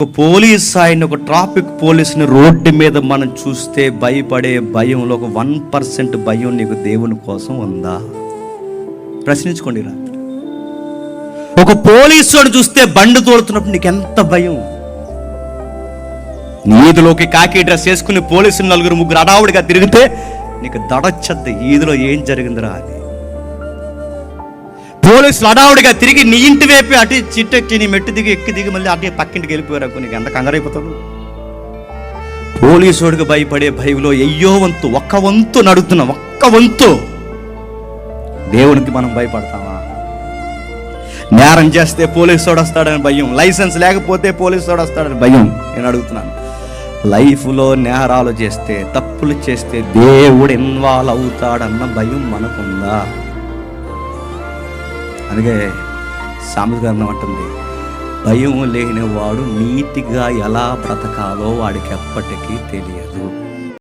ఒక పోలీస్ ఆయన ఒక ట్రాఫిక్ పోలీస్ని రోడ్డు మీద మనం చూస్తే భయపడే భయంలో ఒక వన్ పర్సెంట్ భయం నీకు దేవుని కోసం ఉందా? ప్రశ్నించుకోండి రా. ఒక పోలీసు చూస్తే బండి తోడుతున్నప్పుడు నీకు ఎంత భయం? నీదిలోకి కాకి డ్రెస్ వేసుకుని పోలీసులు నలుగురు ముగ్గురు అడావుడిగా తిరిగితే నీకు దడచ్చద్ది ఈదిలో ఏం జరిగిందిరా అది? పోలీసులు అడావుడిగా తిరిగి నీ ఇంటి వైపు అటు చిట్టెక్కి నీ మెట్టు దిగి ఎక్కి దిగి మళ్ళీ అటు పక్కింటికి వెళ్ళిపోయారు నీకు ఎంత కంగారైపోతావు? పోలీసుడికి భయపడే భయంలో అయ్యో వంతు ఒక్క వంతు నడుతున్నాం ఒక్క వంతు. దేవునికి మనం భయపడతామా? నేరం చేస్తే పోలీసుడు వస్తాడని భయం లైసెన్స్ లేకపోతే పోలీసుడు వస్తాడని భయం నేను అడుగుతున్నాను. లైఫ్లో నేరాలు చేస్తే తప్పులు చేస్తే దేవుడు ఇన్వాల్వ్ అవుతాడన్న భయం మనకుందా? అందుకే సామెత గారు అంటుంది భయం లేని వాడు నీతిగా ఎలా బ్రతకాలో వాడికి ఎప్పటికీ తెలియదు.